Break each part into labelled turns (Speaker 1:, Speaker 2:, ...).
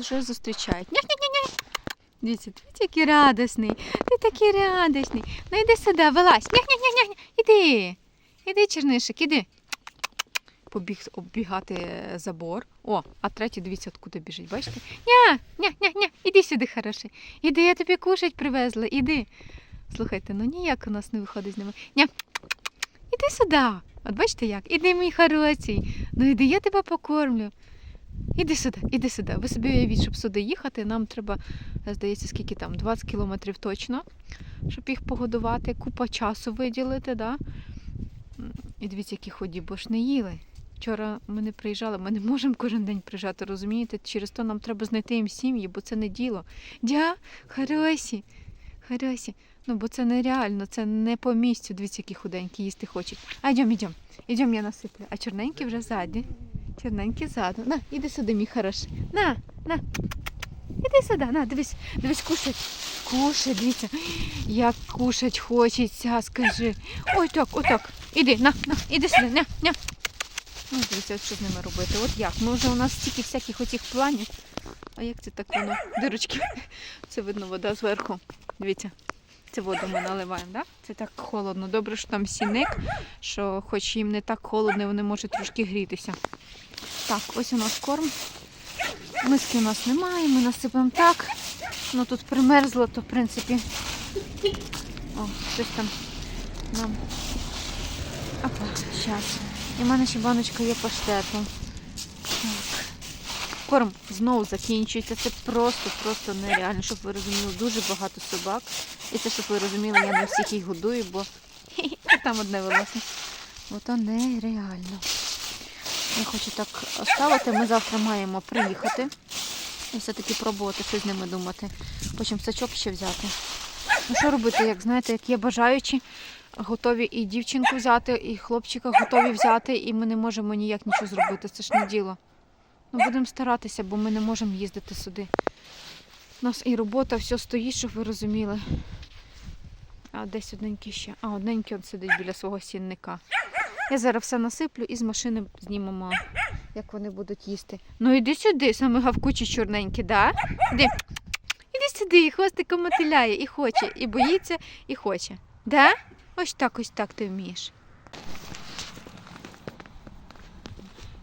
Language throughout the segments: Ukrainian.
Speaker 1: вже зустрічають. Ня-ня-ня-ня. Дивіться, дивіться, який радісний. Ти такий радісний. Ну йди сюди, вилазь. Ня-ня-ня-ня. Іди. Іди, чернишик, іди. Побіг оббігати е, забор. О, а третій, дивіться, откуди біжить, бачите? Ня, ня, ня, ня. Іди сюди, хороший. Іди, я тобі кушать привезла, іди. Слухайте, ну ніяк у нас не виходить з ними. Ня. Іди сюди. От бачите як? Іди, мій хороший. Ну іди, я тебе покормлю. Іди сюди, іди сюди. Ви собі уявіть, щоб сюди їхати. Нам треба, здається, скільки там, 20 кілометрів точно, щоб їх погодувати, купа часу виділити, да? І дивіться, які ході, бо ж не їли. Вчора ми не приїжджали, ми не можемо кожен день приїжджати, розумієте? Через то нам треба знайти їм сім'ї, бо це не діло. Дя, хороші, хороші. Ну, бо це нереально, це не по місцю. Дивіться, які худенькі їсти хочуть. А йдем, йдем. Йдем, я насиплю. А чорненькі вже ззаді. Чорненький ззаду. На, іди сюди, мій хороший. На, на. Іди сюди, на, дивись, дивись, кушать. Кушать, дивіться. Як кушать хочеться, скажи. Ой так, отак. Іди, на, на, іди сюди, на, на. Ну, дивіться, от що з ними робити. От як? Ми вже у нас стільки всяких оцих планів. А як це так воно? Дирочки. Це видно вода зверху. Дивіться. Це воду ми наливаємо, да? Це так холодно. Добре, що там сіник, що хоч їм не так холодно, вони можуть трошки грітися. Так, ось у нас корм. Миски у нас немає, ми насипаємо так. Ну тут примерзло, то в принципі. О, щось там нам. Опа, зараз. І в мене ще баночка є паштету. Так. Корм знову закінчується. Це просто, просто нереально, щоб ви розуміли, дуже багато собак. І це, щоб ви розуміли, я не всіх їх годую, бо там одне волосся. Бо то нереально. Я хочу так оставити. Ми завтра маємо приїхати. І все-таки пробувати щось з ними думати. Потім сачок ще взяти. Ну що робити, як знаєте, як є бажаючі, готові і дівчинку взяти, і хлопчика готові взяти, і ми не можемо ніяк нічого зробити. Це ж не діло. Ну будемо старатися, бо ми не можемо їздити сюди. У нас і робота, все стоїть, щоб ви розуміли. А десь одненький ще. А, одненький от сидить біля свого сінника. Я зараз все насиплю і з машини знімемо, як вони будуть їсти. Ну іди сюди, саме гавкучий чорненький, да? Іди. Іди сюди, і хвостиком мотиляє, і хоче, і боїться, і хоче. Да? Ось так, ось так ти вмієш.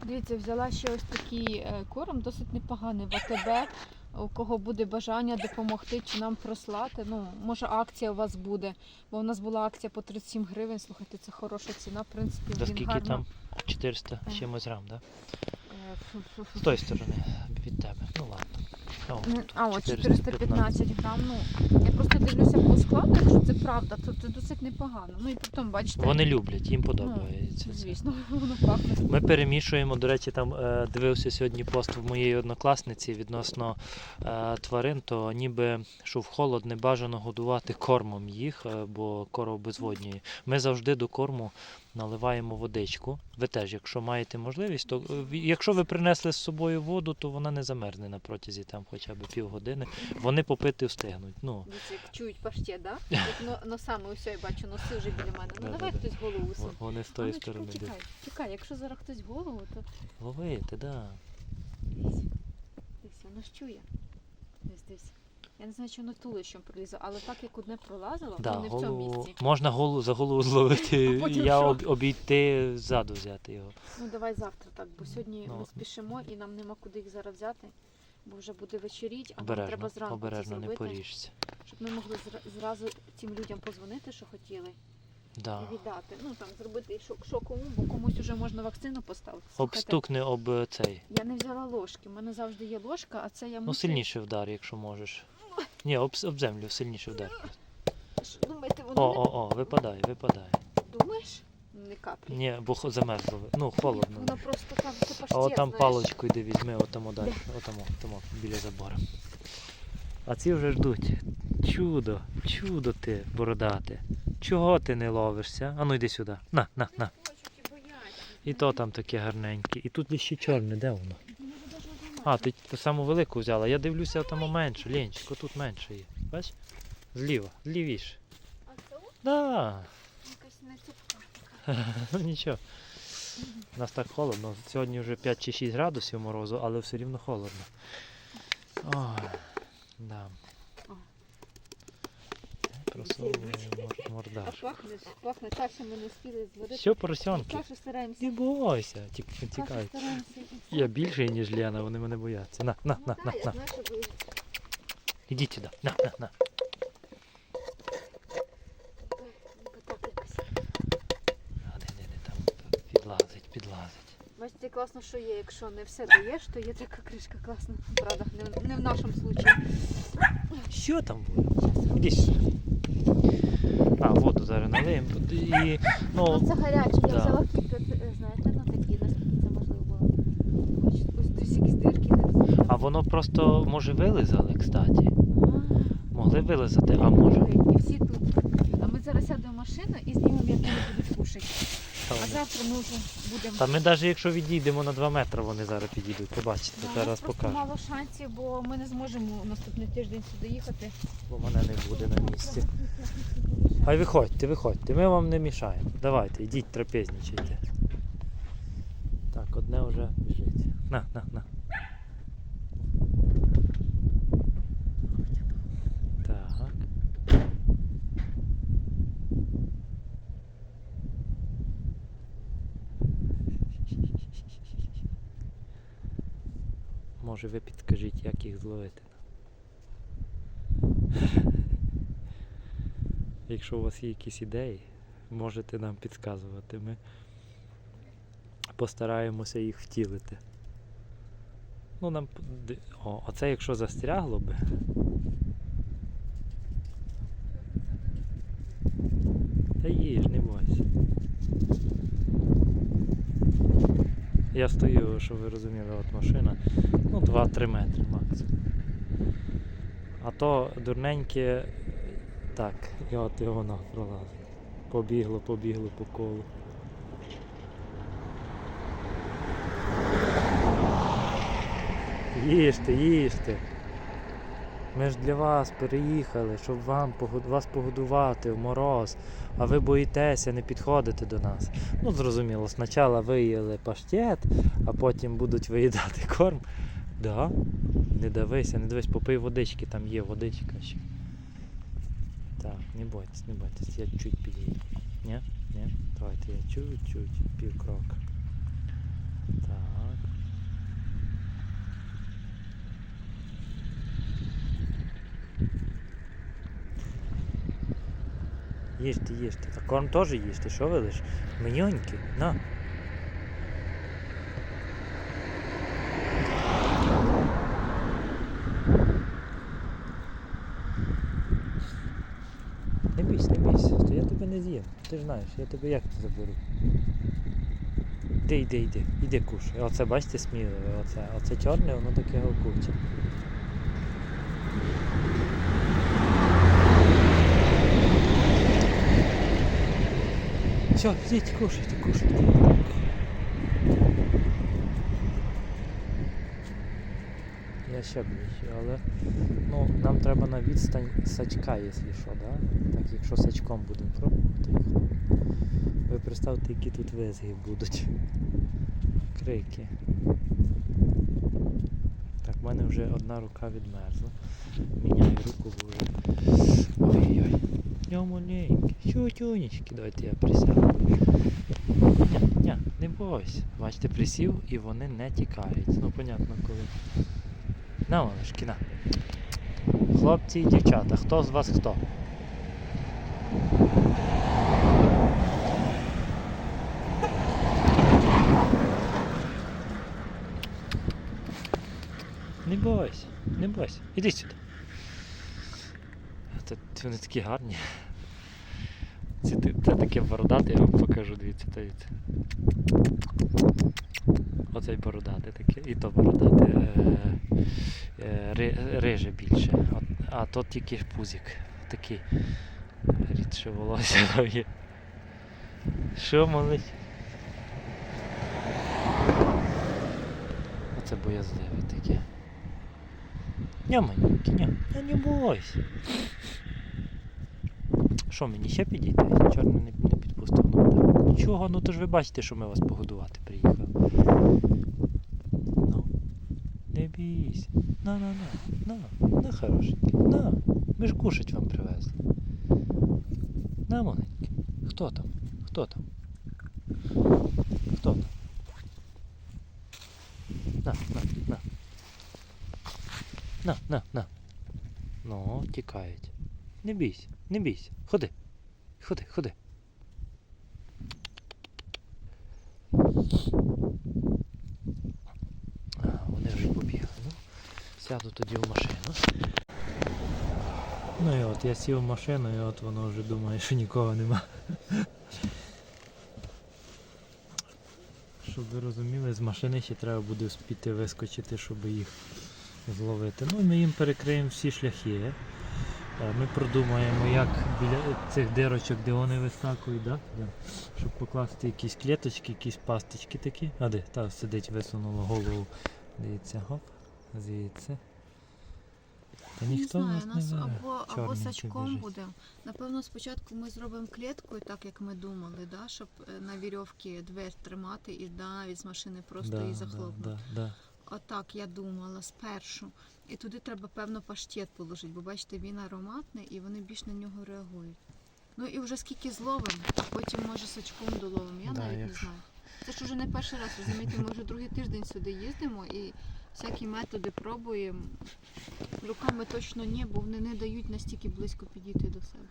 Speaker 1: Дивіться, взяла ще ось такий е, корм, досить непоганий в АТБ. У кого буде бажання допомогти чи нам прослати. Ну, може акція у вас буде, бо у нас була акція по 37 гривень. Слухайте, це хороша ціна. В принципі, він
Speaker 2: скільки
Speaker 1: гарно.
Speaker 2: там? 400
Speaker 1: Е.
Speaker 2: чимось грам, да?
Speaker 1: Е.
Speaker 2: З тої сторони від тебе. Ну ладно. О,
Speaker 1: Ну, А, от
Speaker 2: 415.
Speaker 1: 415 грам. Ну, просто дивлюся по складу, якщо це правда, то це досить непогано. Ну і потім, бачите,
Speaker 2: Вони люблять, їм
Speaker 1: ну,
Speaker 2: подобається. Ну,
Speaker 1: звісно, воно пахне.
Speaker 2: Ми перемішуємо, до речі, там е, дивився сьогодні пост в моєї однокласниці відносно е, тварин, то ніби що в холод не бажано годувати кормом їх, е, бо коров безводні. Ми завжди до корму наливаємо водичку. Ви теж, якщо маєте можливість, то е, якщо ви принесли з собою воду, то вона не замерзне на протязі там хоча б півгодини. Вони попити встигнуть. Ну,
Speaker 1: Дивіться, як чують паштет, да? Но, носами усе, я бачу, носи вже біля мене. Ну
Speaker 2: Да,
Speaker 1: давай
Speaker 2: да,
Speaker 1: хтось голову сунь.
Speaker 2: вони з тої
Speaker 1: ну,
Speaker 2: сторони.
Speaker 1: чекай, чекай, якщо зараз хтось голову, то
Speaker 2: Ловити, да.
Speaker 1: дивись. Дивись, воно ж чує. Дивись, дивись. Я не знаю, чи воно тулищем пролізло, але так як одне пролазило,
Speaker 2: Да,
Speaker 1: ну не в цьому
Speaker 2: голову,
Speaker 1: місці.
Speaker 2: можна голову за голову зловити,
Speaker 1: А потім
Speaker 2: я
Speaker 1: що?
Speaker 2: об, обійти ззаду взяти його.
Speaker 1: Ну давай завтра так, бо сьогодні
Speaker 2: Ну.
Speaker 1: ми спішимо і нам нема куди їх зараз взяти, бо вже буде вечеріть, а нам
Speaker 2: Обережно,
Speaker 1: треба зранку
Speaker 2: обережно,
Speaker 1: це
Speaker 2: не
Speaker 1: зробити,
Speaker 2: поріжся.
Speaker 1: щоб ми могли зра- зразу цим людям позвонити, що хотіли,
Speaker 2: Да.
Speaker 1: і віддати. Ну там зробити шок шокову, бо комусь вже можна вакцину поставити. Слухайте,
Speaker 2: Обстукни об е, цей.
Speaker 1: Я не взяла ложки. У мене завжди є ложка, а це я
Speaker 2: Ну
Speaker 1: мушу.
Speaker 2: сильніше вдар, якщо можеш. Ні, об, об землю сильніше вдар.
Speaker 1: Думаєте, воно
Speaker 2: О, о, о, випадає, випадає.
Speaker 1: не думаєш? Не каплі.
Speaker 2: Ні, бо хо- замерзло. Ну, холодно.
Speaker 1: Воно просто там це паштет,
Speaker 2: А от там
Speaker 1: знаєш.
Speaker 2: паличку йди візьми, отамо далі, отамо, отамо, біля забору. А ці вже ждуть. Чудо, чудо ти, бородате. Чого ти не ловишся? Ану йди сюди. На, на, на.
Speaker 1: Хочуть і бояться.
Speaker 2: І то там таке гарненьке. І тут ще чорне, де воно?
Speaker 1: Мені буде ж одна
Speaker 2: А, ти ту саму велику взяла. Я дивлюся, там менше. лінчик, тут менше є. Бач? Зліва, злівіше.
Speaker 1: А то?
Speaker 2: Да.
Speaker 1: якась не цупка.
Speaker 2: Ну нічого. У нас так холодно. Сьогодні вже 5 чи 6 градусів морозу, але все рівно холодно. Ой, да.
Speaker 1: О.
Speaker 2: Мор- мордаш.
Speaker 1: пахне, пахне що ми не встигли зварити.
Speaker 2: Що, поросенки?
Speaker 1: Кашу стараємося.
Speaker 2: Не бойся,
Speaker 1: Кашу
Speaker 2: тікай.
Speaker 1: стараємося.
Speaker 2: Я більший, ніж Лена, вони мене бояться. На, на, на,
Speaker 1: Ну,
Speaker 2: на, на. Ідіть сюди. На, на, на. А де, де, де там так, підлазить, підлазить.
Speaker 1: Бачите, класно, що є. Якщо не все даєш, то є така кришка класна. Правда, не, не в нашому случаї.
Speaker 2: Що там буде? Іди сюди. А, воду зараз налиємо. І,
Speaker 1: Ну,
Speaker 2: ну,
Speaker 1: це гаряче. Я
Speaker 2: да.
Speaker 1: взяла кипят, е, знаєте, ну такі, наскільки це можливо було. Хоч ось якісь дирки не
Speaker 2: а воно просто, може, вилизали, кстати. Могли вилизати, а може.
Speaker 1: І всі тут. А ми зараз сядемо в машину і знімемо, як вони будуть кушати. А завтра ми вже будемо.
Speaker 2: Та ми навіть якщо відійдемо на 2 метри, вони зараз підійдуть. Побачите,
Speaker 1: Да, у нас
Speaker 2: зараз
Speaker 1: просто
Speaker 2: покажу.
Speaker 1: мало шансів, бо ми не зможемо наступний тиждень сюди їхати.
Speaker 2: Бо мене не буде на місці. Хай виходьте, виходьте, ми вам не мішаємо. Давайте, йдіть, трапезничайте. Так, одне вже біжить. На, на, на. Так. Може ви підкажіть, як їх зловити? Якщо у вас є якісь ідеї, можете нам підказувати. Ми постараємося їх втілити. Ну, нам. О, оце якщо застрягло би. Та їж, не бойся. Я стою, щоб ви розуміли, от машина. Ну, 2-3 метри максимум. А то дурненьке так, і от і воно пролазить. Побігло, побігло по колу. Їжте, їжте. Ми ж для вас переїхали, щоб вам вас погодувати в мороз, а ви боїтеся, не підходите до нас. Ну, зрозуміло, спочатку виїли паштет, а потім будуть виїдати корм. Да? Не давися, не дивись, попий водички, там є водичка ще. Так, не бойтесь, не бойтесь, я чуть підійду. Ні? Ні? Давайте я чуть-чуть, пів крока. Так. Їжте, їжте. Та корм теж їжте, що ви лиш? Меньоньки, на. З'їм. Ти ж знаєш, я тебе як заберу. Іди, йди, йди, іди кушай. Оце бачите сміливе, оце, оце чорне, воно таке гукуче. Все, йдіть, кушайте, кушайте. Ще але ну, нам треба на відстань сачка, якщо що, да? Так, якщо сачком будемо пробувати. Ви представте, які тут визги будуть. Крики. Так, в мене вже одна рука відмерзла. Міняю руку, бо вже. Ой-ой. Я. Що давайте я присяду. Ня, не бойся. Бачите, присів і вони не тікають. Ну, понятно, коли. На, малышки, на. Хлопці і дівчата, хто з вас хто? Не бойся, не бойся. Іди сюди. Це, вони такі гарні. Це, це таке бородате, я вам покажу, дивіться, дивіться. Оцей бородате таке, і то бородате. Е, е, риже більше. От, а то тільки пузик. Такий. Рідше волосся там є. Що малий? Оце боязливе таке. Ня, маленький, ня. Та не бойся. Що мені ще підійти? Чорний не, не підпустив. Ну. Нічого, ну то ж ви бачите, що ми вас погодувати приїхали. Не бійся. На, на, на, на, на, хорошенький. На. Ми ж кушать вам привезли. На, маленький. Хто там? Хто там? Хто там? На, на, на. На, на, на. Ну, тікають. Не бійся, не бійся. Ходи. Ходи, ходи. А, вони вже побігли. Ну, сяду тоді в машину. Ну і от я сів в машину і от воно вже думає, що нікого нема. Щоб ви розуміли, з машини ще треба буде успіти вискочити, щоб їх зловити. Ну, і ми їм перекриємо всі шляхи. Е, Ми продумаємо, як біля цих дирочок, де вони вискакують? Да. щоб покласти якісь клеточки, якісь пасточки такі. А де? Та сидить, висунула голову. Дивіться, гоп, звідси. Та ніхто
Speaker 1: не
Speaker 2: в
Speaker 1: знаю,
Speaker 2: нас
Speaker 1: у
Speaker 2: не
Speaker 1: нас або, або сачком буде. Напевно, спочатку ми зробимо кліткою, так як ми думали, да? щоб е, на вірьовці двері тримати і навіть з машини просто
Speaker 2: Да,
Speaker 1: її захлопнути.
Speaker 2: да, да.
Speaker 1: Отак я думала спершу. І туди треба, певно, паштет положити, бо бачите, він ароматний і вони більш на нього реагують. Ну і вже скільки зловимо, а потім може сачком доловимо. Я
Speaker 2: Да,
Speaker 1: навіть не знаю. Це ж уже не перший раз, розумієте, ми вже другий тиждень сюди їздимо і всякі методи пробуємо. Руками точно ні, бо вони не дають настільки близько підійти до себе.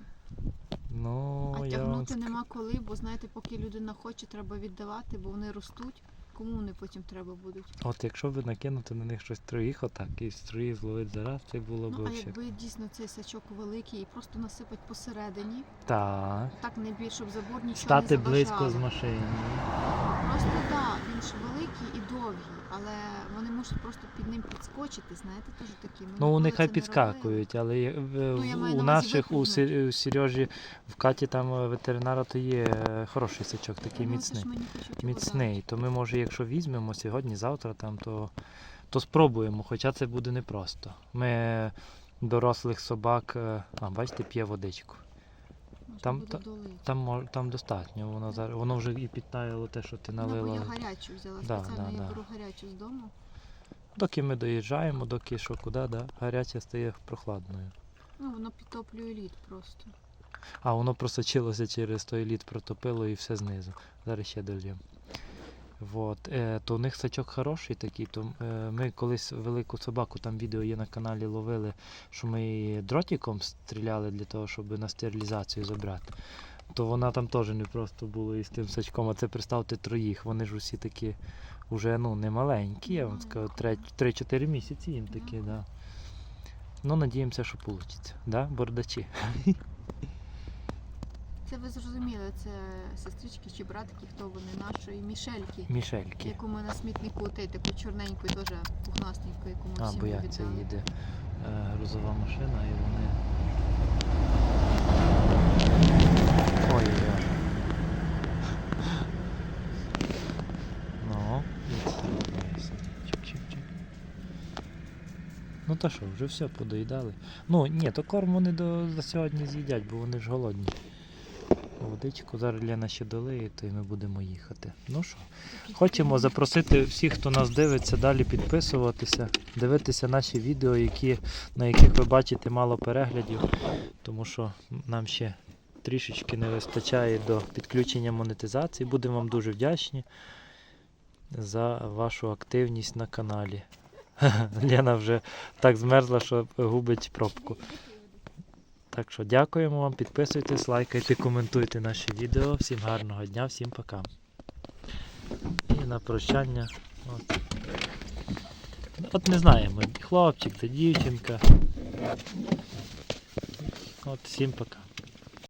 Speaker 2: Ну,
Speaker 1: А
Speaker 2: я
Speaker 1: тягнути
Speaker 2: ск-
Speaker 1: нема коли, бо знаєте, поки людина хоче, треба віддавати, бо вони ростуть. Кому вони потім треба будуть?
Speaker 2: От якщо б накинути на них щось троїх отак і з троїх зловити зараз, це було б
Speaker 1: Ну а
Speaker 2: взагалі.
Speaker 1: якби дійсно цей сачок великий і просто насипати посередині,
Speaker 2: Так.
Speaker 1: так не більше, щоб забор нічого
Speaker 2: Стати
Speaker 1: не
Speaker 2: близько з машини.
Speaker 1: Просто так, він ж великий і довгий, але вони можуть просто під ним підскочити, знаєте, теж такі. Ми
Speaker 2: Ну,
Speaker 1: ніколи
Speaker 2: хай
Speaker 1: це не
Speaker 2: підскакують, але є- в-
Speaker 1: Ну, я маю
Speaker 2: у
Speaker 1: увазі
Speaker 2: наших, у,
Speaker 1: випрыгнуть.
Speaker 2: Сер- у Сережі, в Каті там е, ветеринара, то є е, хороший сачок, такий
Speaker 1: Ну, це
Speaker 2: міцний.
Speaker 1: мені хочуть його
Speaker 2: Міцний. То ми, може, якщо візьмемо сьогодні, завтра там, то, то спробуємо, хоча це буде непросто. Ми дорослих собак, е, а бачите, п'є водичку. там- та- Там, там достатньо, воно зараз воно вже і підтаяло те, що ти
Speaker 1: Ну, бо я гарячу взяла,
Speaker 2: Да,
Speaker 1: спеціально
Speaker 2: да,
Speaker 1: я
Speaker 2: да.
Speaker 1: беру гарячу з дому.
Speaker 2: Доки ми доїжджаємо, доки що куди, да, гаряча стає прохладною.
Speaker 1: Ну, воно підтоплює лід просто.
Speaker 2: А воно просочилося через той лід, протопило і все знизу. Зараз ще дольємо. Вот. Е, то у них сачок хороший такий. То, е, ми колись велику собаку, там відео є на каналі, ловили, що ми її дротиком стріляли для того, щоб на стерилізацію забрати. То вона там теж не просто було із тим сачком, а це представте троїх. Вони ж усі такі вже ну, не маленькі, я вам скажу, 3-4 місяці їм такі, да. Ну, надіємося, що вийде. Да? Бордачі.
Speaker 1: Це ви зрозуміли, це сестрички чи братики, хто вони нашої Мішельки,
Speaker 2: Мішельки.
Speaker 1: яку ми на смітнику, те, таку чорненьку і теж пухнастеньку, яку ми
Speaker 2: А,
Speaker 1: всім
Speaker 2: бо як це
Speaker 1: віддали.
Speaker 2: їде е, грузова машина і вони. Ой, ой. Ну, і це все. Чик-чик-чик. Ну то що, вже все подоїдали. Ну, ні, то корм вони до, за сьогодні з'їдять, бо вони ж голодні. Водичку зараз Лена ще долиє, то й ми будемо їхати. Ну що, Хочемо запросити всіх, хто нас дивиться, далі підписуватися, дивитися наші відео, які, на яких ви бачите мало переглядів, тому що нам ще трішечки не вистачає до підключення монетизації. Будемо вам дуже вдячні за вашу активність на каналі. Лена вже так змерзла, що губить пробку. Так що дякуємо вам, підписуйтесь, лайкайте, коментуйте наші відео. Всім гарного дня, всім пока. І на прощання. От, от не знаємо, хлопчик це дівчинка. От всім пока.